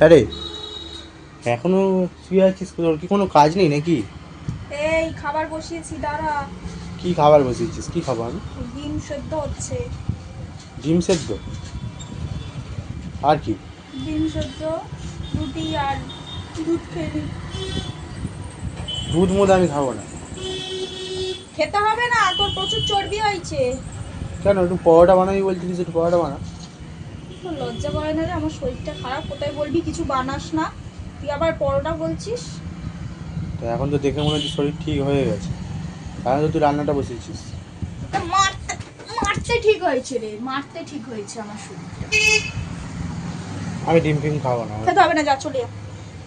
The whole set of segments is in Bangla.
আরে। এখনও শুয়ে আছিস তোর কি কোনো কাজ নেই নাকি? এই খাবার বসিয়েছি দাঁড়া। কি খাবার বসিয়েছিস? কি খাবার ডিম সেদ্ধ হচ্ছে। ডিম সেদ্ধ? আর কি? ডিম সেদ্ধ রুটি আর দুধ খেয়ে নি। দুধ মুধ আমি খাব না। খেতে হবে না তোর প্রচুর চর্বি হয়েছে। কেন একটু পরোটা বানাবি বলছিলিস একটু পরোটা বানা। তোর লজ্জা করে না রে আমার শরীরটা খারাপ কোথায় বলবি? কিছু বানাস না। তুই আবার পরোটা বলছিস? তো এখন তো দেখে মনে হচ্ছে শরীর ঠিক হয়ে গেছে। তাহলে তো তুই রান্নাটা বসিয়েছিস। মারতে মারতে ঠিক হয়েছে রে মারতে ঠিক হয়েছে আমার শরীরটা। আমি ডিম ফিম খাব না। খেতে হবে না যা চলে যা।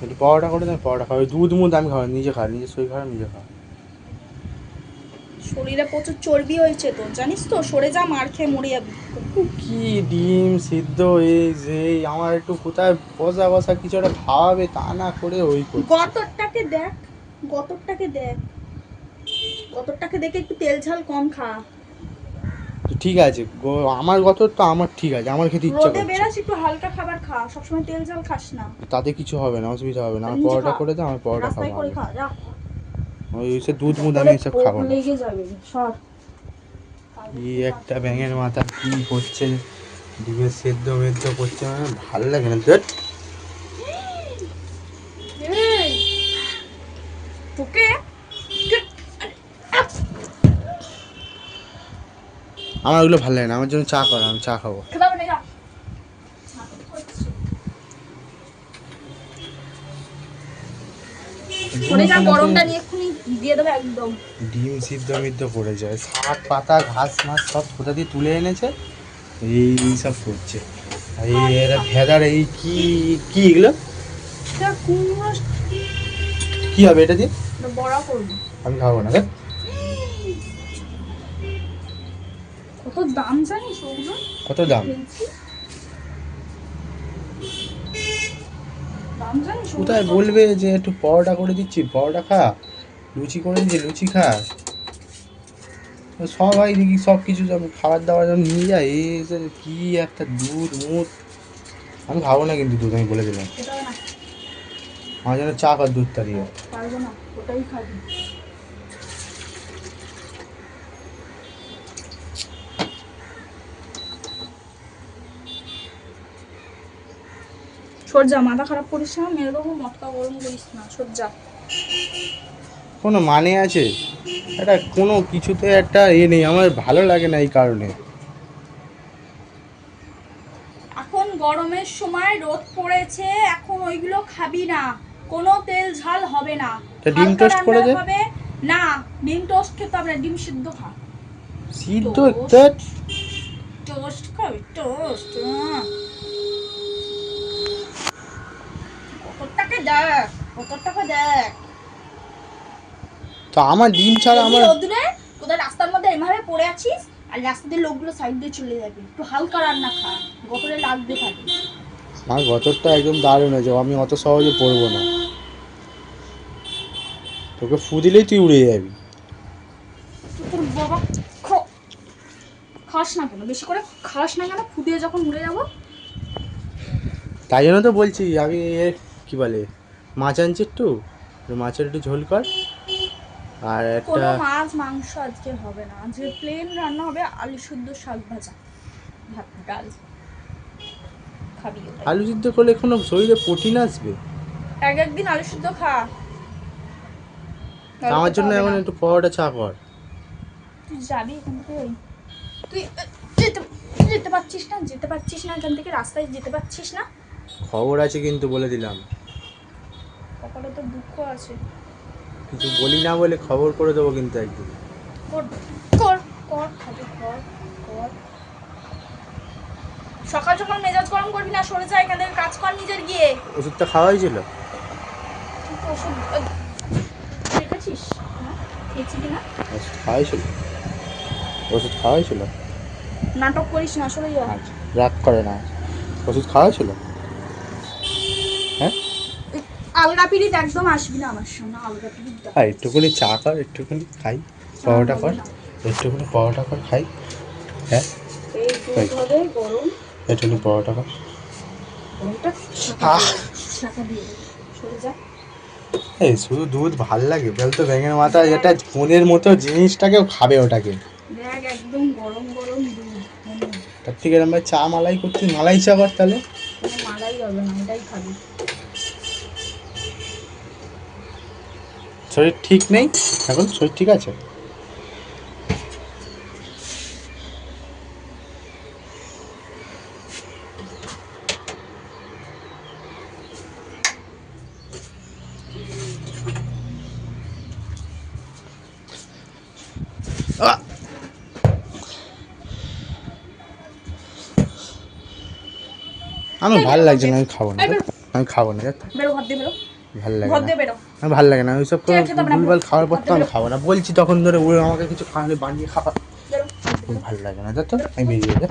একটু পরোটা করে দেন পরোটা খাব। দুধ মুধ আমি খাব নিজে খা নিজে শরীর খারাপ নিজে খা। শরীরে প্রচুর চর্বি হয়েছে তো জানিস তো সরে যা মার খেয়ে মরে যাবি। কি ডিম সিদ্ধ এই যে আমার একটু কোথায় বসা বসা কিছু একটা খাওয়াবে তা না করে ওই গতরটাকে দেখ গতরটাকে দেখ। গতরটাকে দেখে একটু তেল ঝাল কম খা। ঠিক আছে আমার গত তো আমার ঠিক আছে আমার খেতে ইচ্ছা করছে। বেরাস একটু হালকা খাবার খা সবসময় তেল ঝাল খাস না। তাতে কিছু হবে না অসুবিধা হবে না আমার পরোটা করে দাও আমার পরোটা খাব করে ওই সে দুধ মুধ আমি এসব খাব না। লেগে যাবে সর। কি একটা ব্যাঙের মাথা কি করছে ডিমের সেদ্ধ মেদ্ধ করছে মানে ভালো লাগে না। এই, তোকে? আমার ওগুলো ভালো লাগে না আমার জন্য চা কর আমি চা খাব। খেতে যা গরমটা নিয়ে এক্ষুনি দিয়ে দেবে একদম। ডিম সিদ্ধ মিদ্ধ পড়ে যায়। শাক পাতা ঘাস মাছ সব কোথা দিয়ে তুলে এনেছে? এই সব করছে এই এরা ভেদার এই কি কি এগুলো? কি হবে এটা দিয়ে? বড়া করব। আমি খাব না কত দাম জানিস কত দাম বলছি। দাম জানিস ওগুলো কোথায় বলবে যে একটু পরোটা করে দিচ্ছি? পরোটা খা লুচি করে দিচ্ছি লুচি খা সবাই দেখি সব কিছু যখন খাবার দাবার যখন নিয়ে যায়। এই যে কি একটা দুধ মুধ। আমি খাব না কিন্তু দুধ আমি বলে দিলাম। আমার যেন চা খাওয়ার দুধ তাড়িয়ে সজ্জা মাথা খারাপ করিস না মেরে দেবো মটকা গরম করিস না সজ্জা কোনো মানে আছে? এটা কোনো কিছুতে একটা এ নেই আমার ভালো লাগে না এই কারণে। এখন গরমের সময় রোদ পড়েছে এখন ওইগুলো খাবি না। কোনো তেল ঝাল হবে না। তা ডিম হালকা টোস্ট করে রান্না দে। হবে না ডিম টোস্ট খেতে হবে না ডিম সিদ্ধ খা। সিদ্ধ Toast. ধ্যাৎ, টোস্ট খাবি টোস্ট কত টাকা দেখ কত টাকা দেখ। তো আমার ডিম ছাড়া আমার রোদ্রে রাস্তার মধ্যে এভাবে পড়ে আছিস আর রাস্তা দিয়ে লোকগুলো সাইড দিয়ে চলে যাবে। একটু হালকা রান্না খা গোপরে লাগবে থাকে আমার গতরটা একদম দারুণ হয়েছে আমি অত সহজে পড়ব না। তোকে ফু দিলেই তুই উড়ে যাবি। তোর বাবা খাস না কেন বেশি করে খাস না কেন ফুদিয়ে যখন উড়ে যাব। তাই জন্য তো বলছি আমি কি বলে? মাছ আনছি একটু মাছের একটু ঝোল কর। আর একটা মাছ মাংস আজকে হবে না। আজকে প্লেন রান্না হবে আলু শুদ্ধ শাক ভাজা। ভাত ডাল খাবি আলু সিদ্ধ করলে কোনো শরীরে প্রোটিন আসবে? এক একদিন আলু শুদ্ধ খা। আমার জন্য এখন একটু পরোটা চা কর। তুই যাবি এখান থেকে? ওই তুই যেতে যেতে পারছিস না? যেতে পারছিস না এখান থেকে? রাস্তায় যেতে পারছিস না? খবর আছে কিন্তু বলে দিলাম। কপালে তো দুঃখ আছে। কিছু বলি না বলে খবর করে দেবো কিন্তু একদিন। কর কর কর খাবে কর কর। সকাল সকাল মেজাজ গরম করবি না সরে যা এখান থেকে কাজ কর নিজের গিয়ে। ওষুধটা খাওয়া হয়েছিল তো ওষুধ দেখেছিস হ্যাঁ? খেয়েছি কিনা? ওষুধ খাওয়া হয়েছিল ওষুধ খাওয়া হয়েছিল নাটক করিস না সরে যা। আচ্ছা রাগ করে না। ওষুধ খাওয়া হয়েছিল হ্যাঁ? আলগা পিড়িত একদম আসবি না আমার সামনে আলগা পিড়িত আর একটুখানি চা কর একটুখানি খাই পরোটা কর একটুখানি পরোটা কর খাই হ্যাঁ? এই দুধ গরম। একটুখানি পরোটা কর। এই শুধু দুধ ভালো লাগে বল তো ব্যাঙের মাথা যেটা ফোনের মতো জিনিসটাকেও খাবে ওটাকে। একদম গরম গরম তার থেকে ভাবে চা মালাই করছি মালাই চা কর তাহলে। মালাই হবে না এটাই খাবি। শরীর ঠিক নেই? এখন শরীর ঠিক আছে? আমার ভালো লাগছে না আমি খাব না। আমি খাব না বেরো ঘর দিয়ে বেরো। ভালো লাগে না। ভালো লাগে না। ওইসব ভুলভাল খাওয়ার পর তো আমি খাব না। বলছি তখন ধরে ওরা আমাকে কিছু খাওয়ালে বানিয়ে খাওয়া। ভালো ভালো লাগে না। যা তো আমি বেরিয়ে যা